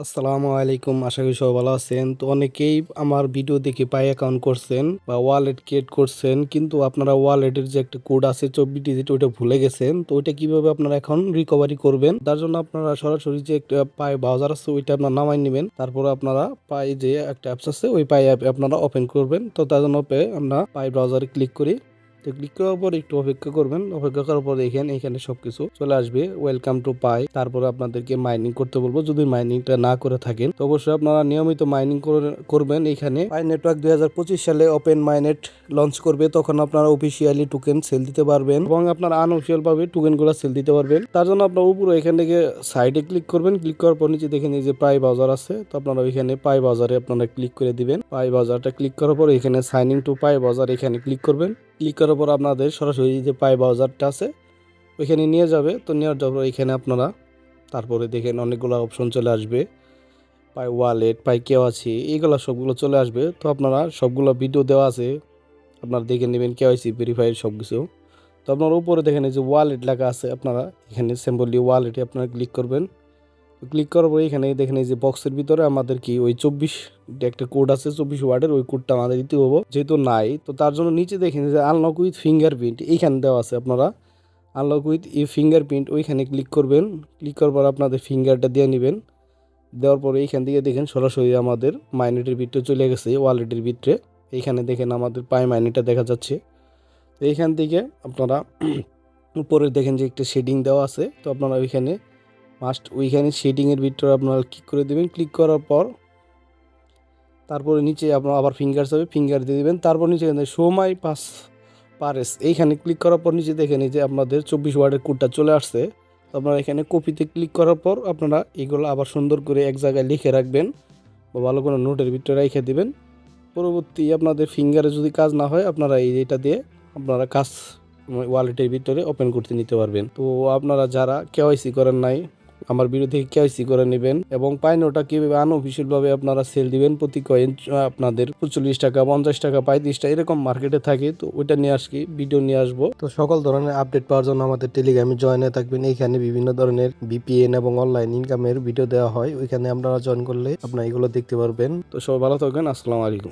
আসসালামু আলাইকুম, আশা করি সবাই ভালো আছেন। তো অনেকেই আমার ভিডিও দেখে পাই অ্যাকাউন্ট করছেন বা ওয়ালেট ক্রিয়েট করছেন, কিন্তু আপনারা ওয়ালেটের যে একটা কোড আছে চব্বিশ ডিজিট ওইটা ভুলে গেছেন, তো ওইটা কীভাবে আপনারা এখন রিকভারি করবেন? তার জন্য আপনারা সরাসরি যে একটা পায়ে ব্রাউজার আছে ওইটা আপনার নামাই নেবেন, তারপরে আপনারা পায়ে যে একটা অ্যাপস আছে ওই পায়ে অ্যাপ আপনারা ওপেন করবেন। তো তার জন্য আমরা পায়ে ব্রাউজারে ক্লিক করি। তো ক্লিক করার পর একটু অপেক্ষা করবেন। অপেক্ষা করার পর দেখেন এখানে সবকিছু চলে আসবে। ওয়েলকাম টু পাই তারপরে আপনাদেরকে মাইনিং করতে বলব। যদি মাইনিংটা না করে থাকেন, তো অবশ্যই আপনারা নিয়মিত মাইনিং করবেন এখানে। পাই নেটওয়ার্ক দুই হাজার পঁচিশ সালে ওপেন মাইনেট লঞ্চ করবে। তখন আপনারা অফিসিয়ালি টোকেন সেল দিতে পারবেন এবং আপনার আনঅফিসিয়াল ভাবে টোকেনগুলো সেল দিতে পারবেন। তার জন্য আপনার উপরে এখান থেকে সাইডে ক্লিক করবেন। ক্লিক করার পর নিচে দেখেন এই যে পাই বাজার আছে। তো আপনারা ওইখানে পাই বাজারে আপনারা ক্লিক করে দিবেন। পাই বাজারটা ক্লিক করার পর এখানে সাইনিং টু পাই বাজার এখানে ক্লিক করবেন। ক্লিক করার পর আপনাদের সরাসরি যে পাই ব্রাউজারটা আছে, ওইখানে নিয়ে যাবে। তো নেওয়ার যাওয়ার এখানে আপনারা তারপরে দেখেন অনেকগুলো অপশন চলে আসবে। পাই ওয়ালেট পাই কেউ আছে এইগুলো সবগুলো চলে আসবে। তো আপনারা সবগুলো ভিডিও দেওয়া আছে, আপনারা দেখে নেবেন কেওয়াইসি ভেরিফাইড সব কিছু তো আপনার উপরে দেখেন এই যে ওয়ালেট লেখা আছে, আপনারা এখানে সিম্পলি ওয়ালেটে আপনারা ক্লিক করবেন। ক্লিক করার পরে এখানে দেখেন এই যে বক্সের ভিতরে আমাদের কি ওই চব্বিশ একটা কোড আছে, চব্বিশ ওয়ার্ডের ওই কোডটা আমাদের দিতে হব। যেহেতু নাই, তো তার জন্য নিচে দেখেন যে আনলক উইথ ফিঙ্গারপ্রিন্ট এইখানে দেওয়া আছে আপনারা। আনলক উইথ ই ফিঙ্গারপ্রিন্ট ওইখানে ক্লিক করবেন। ক্লিক করার পর আপনাদের ফিঙ্গারটা দিয়ে নেবেন। দেওয়ার পরে এইখান থেকে দেখেন সরাসরি আমাদের মাইনেটের ভিতরে চলে গেছে ওয়ালেটের ভিতরে। এইখানে দেখেন আমাদের পাই মাইনেটা দেখা যাচ্ছে। তো এইখান থেকে আপনারা উপরে দেখেন যে একটা শেডিং দেওয়া আছে। তো আপনারা ওইখানে মাস্ট ওইখানে শেডিংয়ের ভিতরে আপনারা ক্লিক করে দেবেন। ক্লিক করার পর তারপরে নিচে আপনার আবার ফিঙ্গার হবে ফিঙ্গার দিয়ে দেবেন। তারপর নিচে শো মাই পাস পারেস এইখানে ক্লিক করার পর নিচে দেখেন যে আপনাদের চব্বিশ ওয়ার্ডের কোডটা চলে আসছে। তো আপনারা এখানে কপিতে ক্লিক করার পর আপনারা এগুলো আবার সুন্দর করে এক জায়গায় লিখে রাখবেন বা ভালো কোনো নোটের ভিতরে রেখে দেবেন। পরবর্তী আপনাদের ফিঙ্গারে যদি কাজ না হয়, আপনারা এই এটা দিয়ে আপনারা কাজ ওয়ালেটের ভিতরে ওপেন করতে নিতে পারবেন। তো আপনারা যারা কেওয়াইসি করেন নাই আমার বিরুদ্ধে কেওয়াইসি করে নেবেন এবং পাইনোটা কীভাবে আনঅফিসিয়াল ভাবে আপনারা সেল দিবেন প্রতি কয়েন আপনাদের পঁচল্লিশ টাকা পঞ্চাশ টাকা পঁয়ত্রিশ টাকা এরকম মার্কেটে থাকে তো ওইটা নিয়ে আসকি ভিডিও নিয়ে আসব। তো সকল ধরনের আপডেট পাওয়ার জন্য আমাদের টেলিগ্রামে জয়েন হয়ে থাকবেন। এইখানে বিভিন্ন ধরনের বিপিএন এবং অনলাইন ইনকামের ভিডিও দেওয়া হয় ওইখানে আপনারা জয়েন করলে আপনারা এগুলো দেখতে পারবেন। তো সবাই ভালো থাকবেন আসসালামু আলাইকুম।